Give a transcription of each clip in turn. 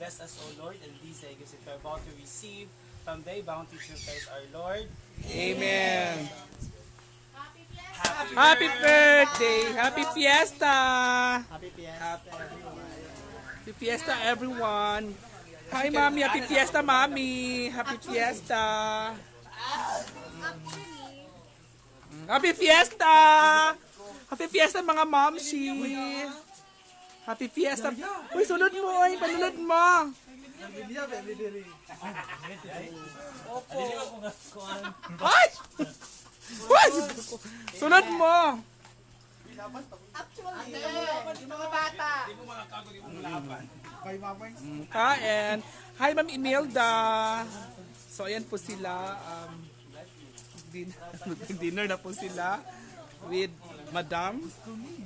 Bless us, O Lord, and these that we are about to receive from thy bounty through Christ our Lord. Amen. Happy, Happy birthday! Happy fiesta! Happy Fiesta, Happy fiesta, everyone! Hi, Mami! Happy fiesta, Mami! Happy fiesta! Happy fiesta! Happy fiesta, mga momshi! Happy fiesta! Uy, sunod mo! Uy, panunod mo! Ay! Uy! Sunod mo! Mm, Kain. Hi, Ma'am Imelda. So, ayan po sila. Um, din dinner na po sila with Madam. Mm.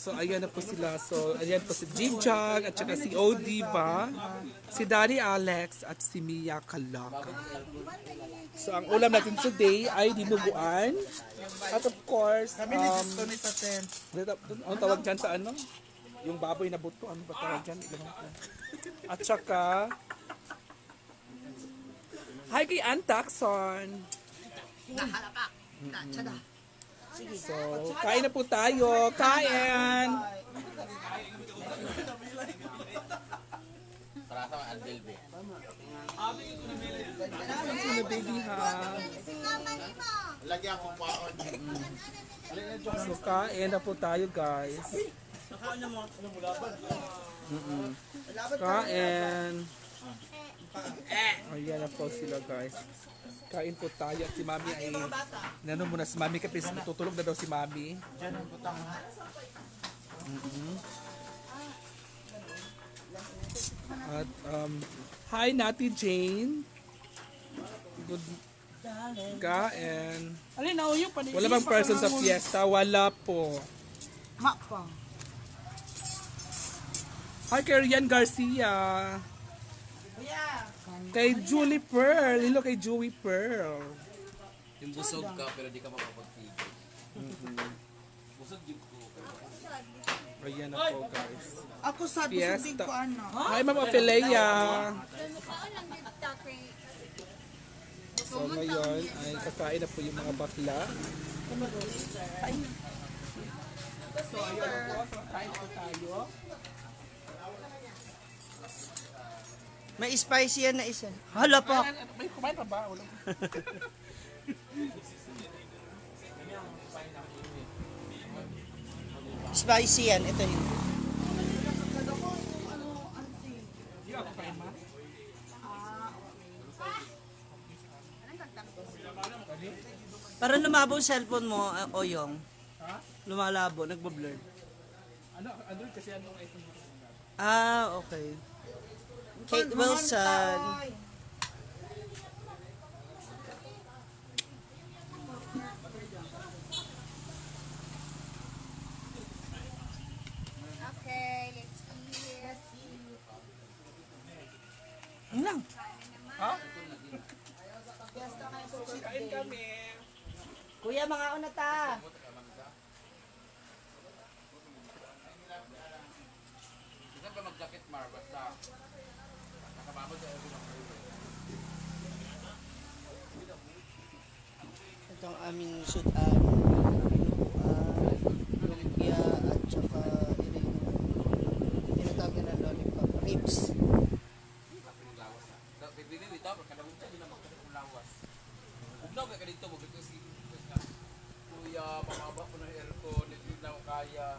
So, ayan na po sila. So, ayan po si Jim Jog at saka si OD ba? Si Daddy Alex at si Mia Kalaka. So, ang ulam natin today ay dinuguan. At of course, um, ang tawag dyan sa ano? Yung baboy na buto, ano ba tawag dyan? At saka, hi kay Ann Taxon. So, kain na po tayo. Kain! Sino baby ha? Lagyan ko paon. So, kain na po tayo guys. Mm-mm. Kain. Ayan na po sila guys. Kain po tayo at si Mami ay nano muna si Mami kasi tutulog na daw si Mami. Mm-mm. At um, hi Nati Jane. Good Kain. Alin na yung panili. Wala bang person sa fiesta? Wala po. Ma pa. Hi, kay Rian Garcia. Kay Julie Pearl. Hello kay Joey Pearl. Yung busog ka pero di ka makapagtigil. Busog yung ko. Ayan na po, guys. Ako sa dusubig ko ano. Hi, Ma'am Ophelia. So, ngayon ay kakain na po yung mga bakla. So, ayan na po. So, kain po tayo. May spicy yan na isa. Hala pa. May kumain pa ba? Wala. Spicy yan. Ito yun. Para lumabo yung cellphone mo, uh, Oyong. Lumalabo, nagbo-blur. Ano, Android kasi ano iPhone. Ah, okay. Kate Wilson. Okay, let's eat. Yun lang. Kain kami. Kuya, mga una ta. Saan ka mag-jacket mar? Basta nakababad sa every Ito ang aming shoot an lumpia at saka tinatawag na lollipop ribs. Pipili dito, pagkalawin siya, di na magkakulawas. Ugnaw ka dito, wag ito si Kuya, pamaba ko ng aircon, hindi na ako kaya.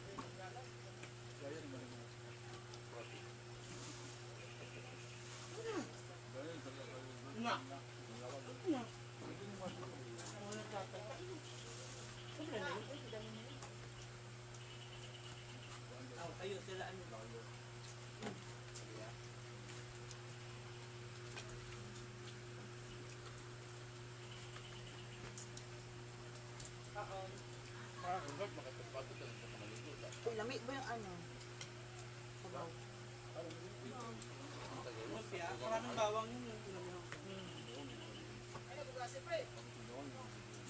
Ugat, makapagpatot lang sa kamaligo. Uy, lami ba yung ano? Sabaw. Maraming bawang yun.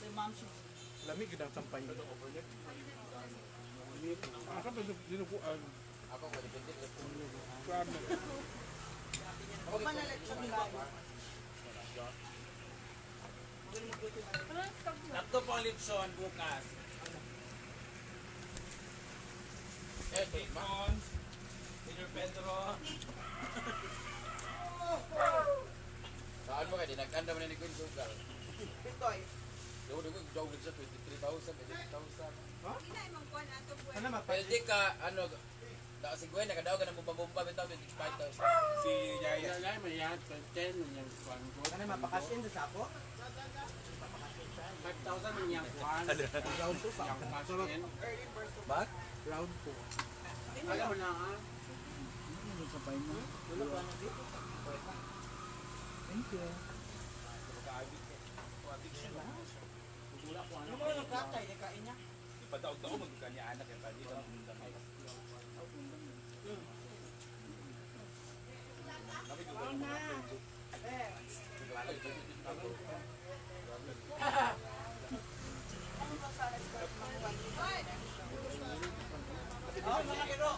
May ma'am siya. Lamig gid ang sampay. Ako pa dinukuan. Ako, malipindit po. Kuan. Ako na lechon kayo? Tatlo po ang lipson bukas. Eh, eh, ma. Cons, Peter Pedro. Saan mo kayo? Nag-anda mo na ni Queen Sugar. Pitoy. Doon, doon, doon, sa 23,000, 20,000. Ano ma? Pwede ka, ano, da si Gwen, nakadaw ka ng bumba-bumba, bitaw, 25,000. Si Yaya. Ano mapakasin sa ako? Bak? Round po. Thank you. Ano mo yung katay? Kain niya? Padaog-daog magkanya anak eh. Pwede ka magmunda kayo. Oh, mga kiro.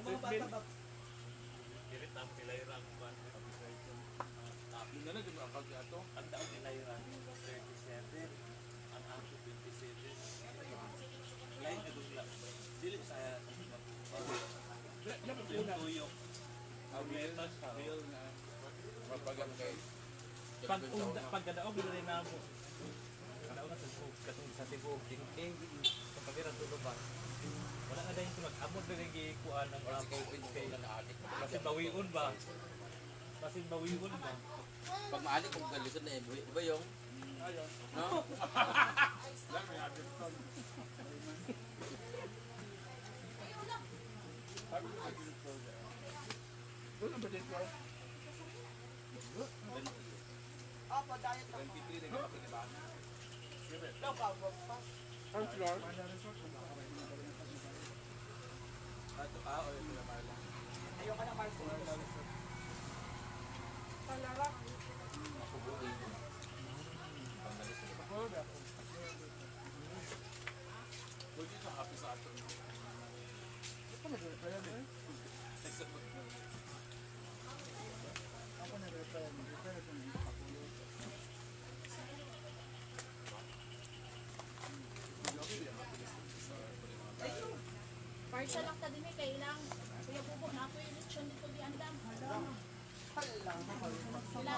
Mga bata ba? Yun na gyud ang kag ato. Ang daon nila yung 37. Ang ako 27. Lain ka dugla. Dili sa yung tuyok. Ang real, real na. Mapagam kay Pag unda, pag kadaog bila rin namo. Kadaog na sa Cebu, katong sa Cebu, dingding sa pagkira tulo ba. Wala na dayon tulad amod na rin gikuan ng Sugar na adik. kasi bawiun ba. Kasi bawiun ba. Pag maadik, kung galisod na eh, di ba yung? No? Doon ang budget ko. Opo, diet ako. 23 rin kapag iba. Local, pa. Ang floor. Ato ka o yung sila Marla. Ayoko na. Pwede sa happy sa ato. Parsa lang ta din eh, kailang. Kuya Bubo, na ako yung lechon dito di andam.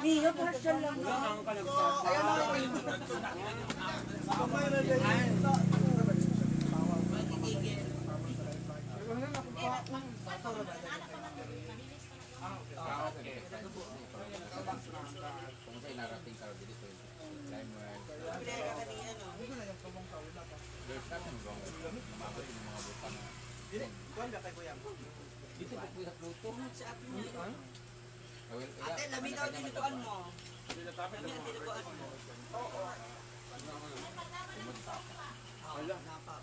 Iyo, partial lang. Ayan na yung Magigigil. Kung sa inarating ka, dili ko yung climber. Pili ka kanina, no? There's nothing wrong with it. Mamabot yung mga butang. Kuwan ba kay Kuya? Dito po sa Pluto. Ate mo. Well, Ate, lami daw tinukuan mo. Lami ang tinukuan mo. Oo. Wala. Napa.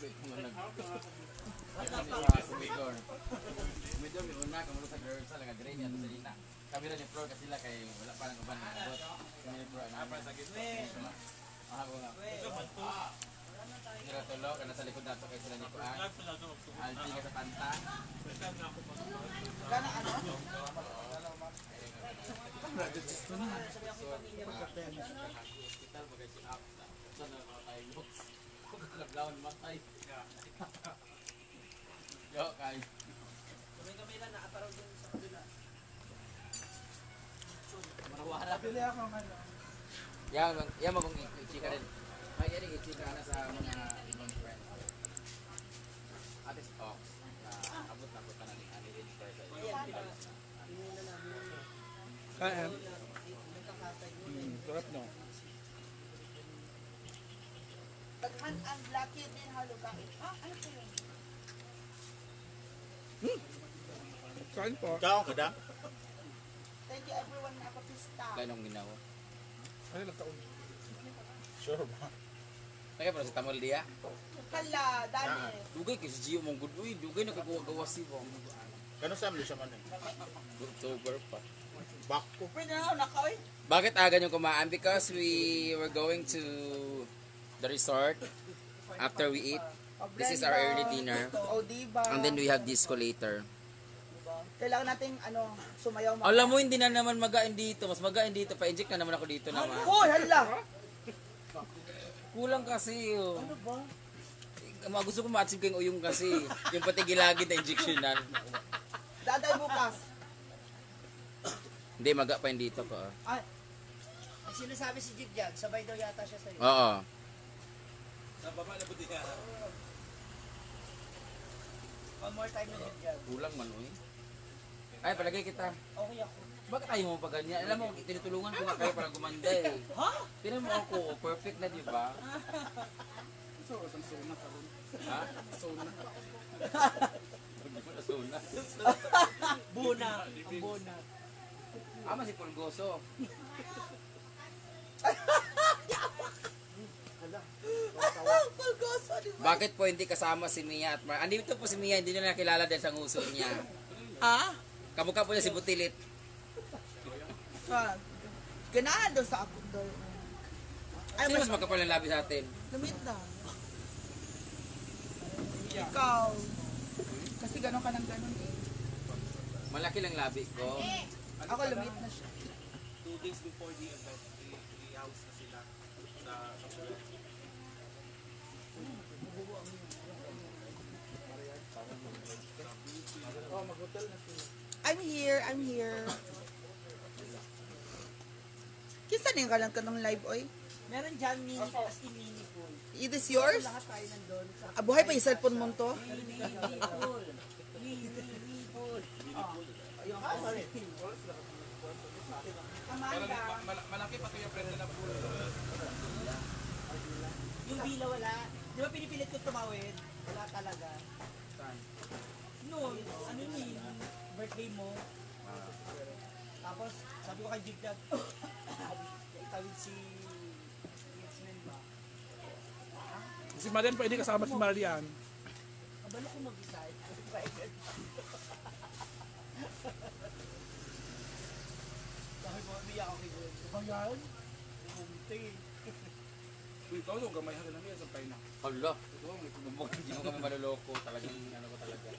Wait, kung nag... Wala pa. Kumigor. Kumigor, may una, kamulo sa girls, sa nga dire niya, sa yung floor kasi sila kay wala pa nang uban na abot. Kami ano? Gitna. Ah. Sila tulog, ano sa likod nato sila ni Kuan. Alpi ka sa panta. Gana ano? Hospital, bagay si Up. Sana nakatay mo. Kung kakablawan matay. Yo, kay. Kami-kami lang naataraw din sa kabila. Marawara. Pili ako ng ano. Yan, mag- yan mo kung i-chika rin. May yan i-chika na sa mga ibang friends. Ate si Ox, na abot na abot na natin ani rin for sa Kain. Nagkakatay mo. Mm, sarap no. Tagman ang blacky din halo bakit? Ah, ano po yun? Kain po. Ikaw, kada? Thank you everyone na kapista. Ganong ginawa. Ano lang taon? Sure ba? Nagay para sa tamal diya. Kala, Dani. Dugay kay si Gio mong good. Uy, dugay na kagawa si mo. Gano'n sa amli siya man eh? October pa. Bako. Pwede na ako nakaoy. Bakit aga nyo kumaan? Because we were going to the resort after we eat. This is our early dinner. O, diba? And then we have disco later. Kailangan nating, ano, sumayaw mo. Alam mo, hindi na naman magain dito. Mas magain dito. Pa-inject na naman ako dito naman. Hoy, hala! Kulang kasi. Oh. Ano ba? Gusto ko ma-achieve kayong uyong kasi. Yung pati gilagid na injectionan. Daday bukas. Hindi, maga pa yung dito ko. ah. Ay, ang sinasabi si Jigjag, sabay daw yata siya sa'yo. Oo. One more time na Jigjag. Kulang man, uy. Ay, palagay kita. Okay ako. Bakit tayo mo pa ganyan? Alam mo, tinutulungan ko na kayo para gumanda eh. Ha? Tinan mo ako, perfect na, di ba? Ha? Hindi mo nasuna. Buna. Ang buna. Ama si Pulgoso. Bakit po hindi kasama si Mia at Mar? Andito po si Mia, hindi nyo nakilala dahil sa nguso niya. Ha? Kamukha po niya si Butilit. Ha? Ganahan daw sa ako daw. Ay, Sino mas makapal ng labi sa atin? lumit na. Ikaw. Kasi gano'n ka ng gano'n eh. Malaki lang labi ko. Ako lumit na siya. Two days before the event, i-house na sila sa I'm here, I'm here. Kinsa din ka lang ka ng live, oy? Meron dyan mini, as in mini pool. It is yours? Lahat tayo nandun sa Ah, buhay pa yung cellphone mo to? mini pool. Mini, mini pool. Malaki pa kaya Brenda na po. Yung bila wala. Di ba pinipilit ko tumawid? Wala talaga. No, ano ni birthday mo. Tapos, sabi ko kay Jigjag, itawid si Yatsman ba? Si Marian hindi kasama si Marian. Kabalo ko mag-isa. Sabi ko, umiyak ako kay Gwen. Ba yan? Pumunti. Ikaw yung gamay hanggang namin sa na. Hala. Hindi mo kami maluloko. Talagang ano ko talaga.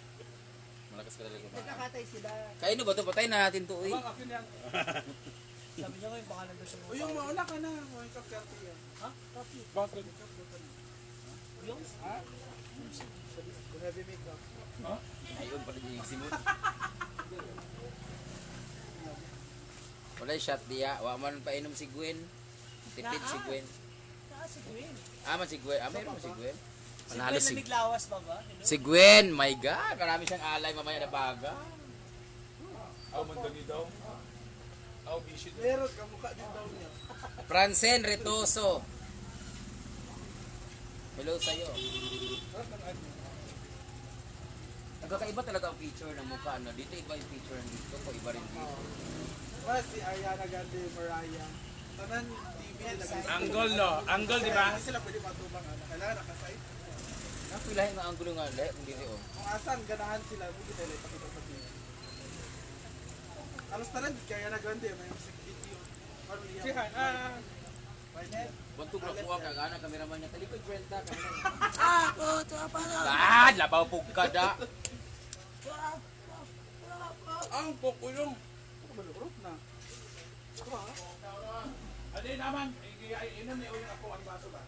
Malakas ka talaga. Nagkakatay sila. Kaya ano ba ito? Patay na natin to eh. akin yan. Sabi niya ngayon, baka nandun sa O yung mauna ka na. O yung yan. Ha? Copy. Bakit? Yung? Heavy makeup. Ayun pala yung simut. Wala yung shot diya. Wa man pa inom si Gwen. Tipid si Gwen. Saan si Gwen? Ah, man si Gwen. Ah, man si Gwen. Si Manalo Gwen si... naglawas ba ba? Hello? Si Gwen, my God. Marami siyang alay mamaya na baga. Aw, mandali daw. Aw, busy daw. Meron, kamukha din daw niya. Francen Retoso. Hello sa'yo. Nagkakaiba talaga ang feature ng mukha. No? Dito iba yung feature dito. Ko iba rin dito. Mas si Ariana Grande, Mariah. Tanan TV nila. Angle no, angle di ba? Hindi sila pwede matubang ano. Kailangan nakasite. Napilahin nga ang gulo nga. Le, kung dito oh. Kung asan ganahan sila, hindi tayo ipakita sa TV. Alas tanan kaya na Grande may music video. Si Han, ah. Bantog na kuha ka. Gana kameraman niya. Talikod Brenda. Kamera. Ah, ko, to pa na. Ah, labaw po ka da. Ang poko yung. Ako ba na? Adi naman, inom ni Uyong ako ang baso ba?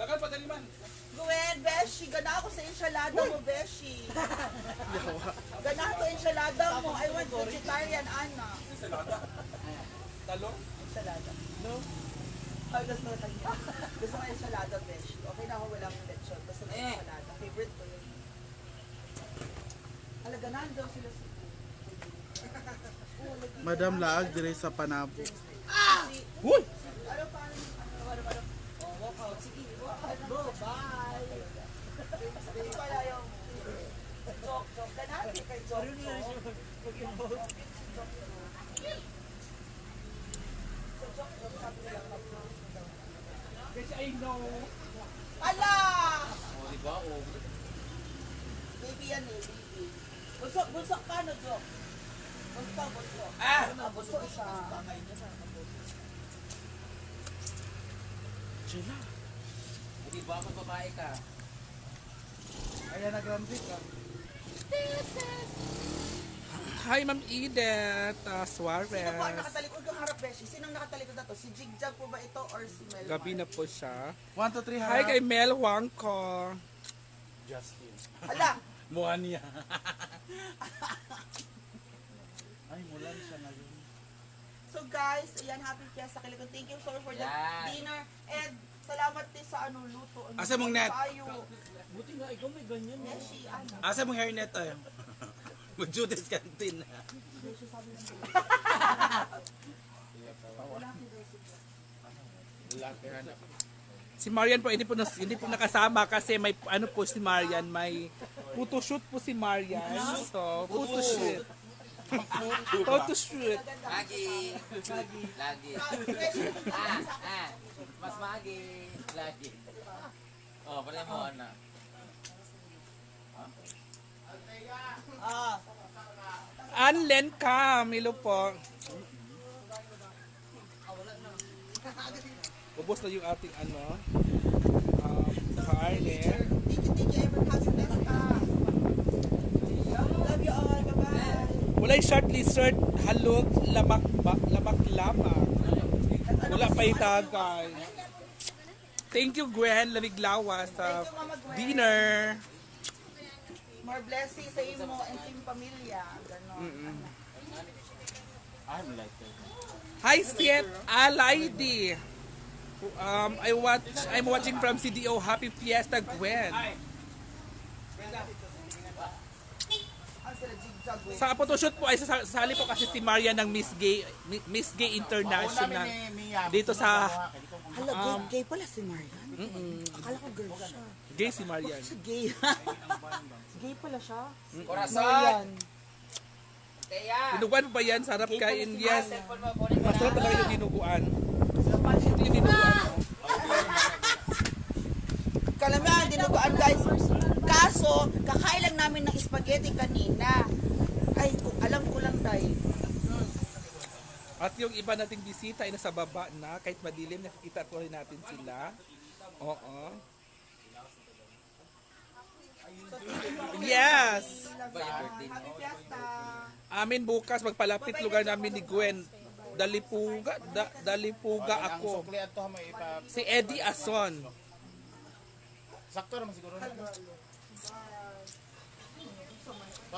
Dagan pa man. Gwen, Beshi, gana ako sa enchilada mo, Beshi. gana ako enchilada mo. I want vegetarian, Ana. Talong? Enchilada. No? Ay, gusto ko kanya. Gusto ko enchilada, Beshi. Okay na ako walang lechon. Gusto ko Eh. enchilada. Favorite ko yun. Halaga na daw sila sa Madam Laag, dire sa Panabo. Uy! Oh, mo daw. Kasi I know. Ala! O, di ba? O, Baby yan eh, baby. Bunso, bunso ka no, Jok? Ah! Bunso siya. di ba? Kung babae ka. Ayan na Grand Vic ah. Hi, Ma'am Edith uh, Suarez. Sino po ang nakatalikod yung harap, Beshi? Sinong nakatalikod na to? Si Jigjag po ba ito or si Mel? Gabi na po siya. 1, 2, 3 Hi kay Mel Wangko. Justin. Ala! Muha niya. Ay, mulan siya ngayon. So guys, ayan, happy fiesta kay Likod. Thank you so much for the Yan. dinner. And salamat din sa ano, luto. Ano, Asa mong net? Tayo. Buti nga, ikaw may ganyan. Beshi, ano? Asa mong hairnet tayo? Mag-Judas Canteen na. Si Marian po hindi po nas- hindi po nakasama kasi may ano po si Marian, may photoshoot po si Marian. So, photoshoot. Photoshoot. Lagi. Lagi. Beshi, Ah, ah. Mas magi. Lagi. Oh, pare mo, anak. ah, Anlen Cam, hello po. Ubos na yung ating ano, um, karne. thank you, thank you, everyone. Happy fiesta. Love you all. Bye-bye. Walay short lizard, halog, lamak, ba, lamak, lamak. Wala pa itagay. Thank you, Gwen Lamiglawa sa Thank you, Mama Gwen. dinner. More blessings sa imo and sa iyong pamilya. Ganon. I'm like that. Hi, Seth Alaidi. Um, I watch, I'm watching from CDO. Happy Fiesta, Gwen. Eh. Sa photoshoot po ay sasa- sasali po kasi si Maria ng Miss Gay Miss Gay International dito sa Hala, gay, gay pala si Marian. Akala ko girl siya. gay si Marian. Siya gay. gay pala siya. Corazon. Teya. Dinuguan pa yan, sarap kain kunin mo Masarap talaga yung dinuguan. Ito yung dinuguan. Kalamihan, dinuguan guys. Kaso, kakain lang namin ng spaghetti kanina. Ay, kung alam ko lang dahil. At yung iba nating bisita ay nasa baba na, kahit madilim, nakikita po rin natin sila. Oo. Yes! Amin bukas magpalapit lugar namin ni Gwen. Dalipuga, da, dalipuga ako. Si Eddie Ason. Sakto naman siguro na.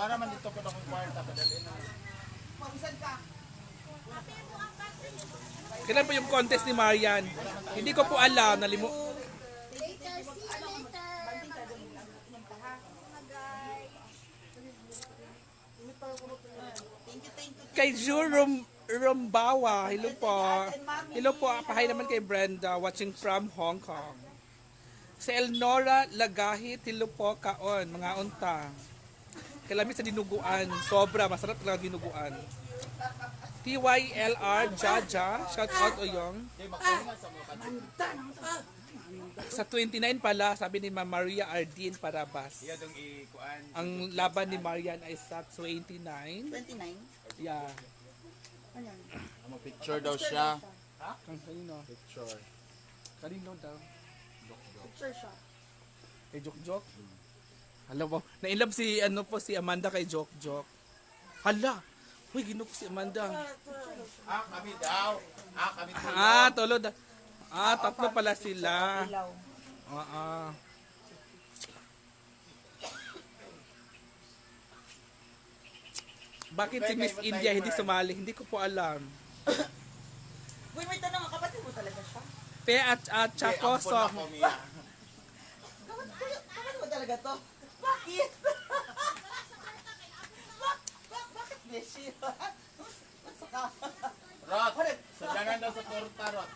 Para man dito ko na kung kwarta. Pawisan ka. Kailan po yung contest ni Marian? Hindi ko po alam. Nalimu Thank you, thank you. kay Jurum Rumbawa. Hello po. Hello po. Pahay naman kay Brenda watching from Hong Kong. Si Elnora Lagahit. Hello po kaon. Mga unta. Kalami sa dinuguan. Sobra. Masarap talaga dinuguan. TYLR Jaja. Shout out o yung. Sa 29 pala, sabi ni Ma'am Maria Ardin Parabas. Ang laban ni Marian ay sa 29. 29? Yeah. Mo picture daw siya. Kang kanino? Picture. Kanino daw? Picture siya. Kay Jok Jok? Hala mo, na-inlove si ano po si Amanda kay Jok Jok. Hala. Uy, gino ko si Amanda. Ah, kami daw. Ah, kami daw. Ah, tolo da. Ah, tatlo pala sila. Oo. Bakit si Miss India hindi sumali? Hindi ko po alam. Uy, may tanong, ang kapatid mo talaga siya? Pe at at. Kapatid, kapatid mo talaga to? Bakit? Bak- bak- Bakit Beshi? Rot. Sadangan daw sa torta, Rot.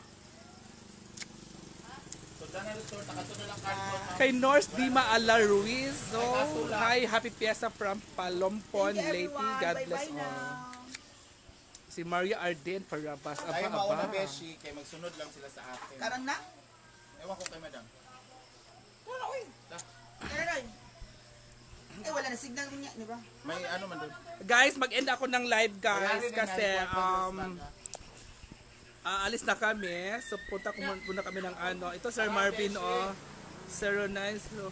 Kay Norse Dima Ala Ruiz. So, hi, happy fiesta from Palompon, Leyte. God bless all. Si Maria Arden Parabas. Tayo Aba, mauna, aba. Beshi, kay magsunod lang sila sa akin. Karang na? Ewan ko kay madam. Wala, uy. Karoy. Eh, wala na signal niya, di ba? May ano man doon. Guys, mag-end ako ng live guys kasi um ha? aalis na kami. So punta muna kami ng ano. Ito Sir Marvin oh. 090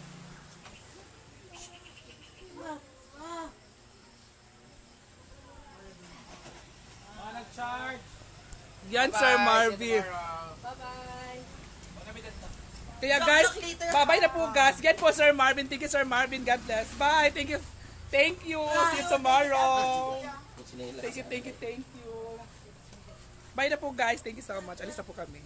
Mga nag-charge. Yan Sir Marvin. Kaya guys, bye-bye na po guys. Yan po Sir Marvin. Thank you Sir Marvin. God bless. Bye. Thank you. Thank you. See you tomorrow. Thank you, thank you, thank you. Bye na po guys. Thank you so much. Alis na po kami.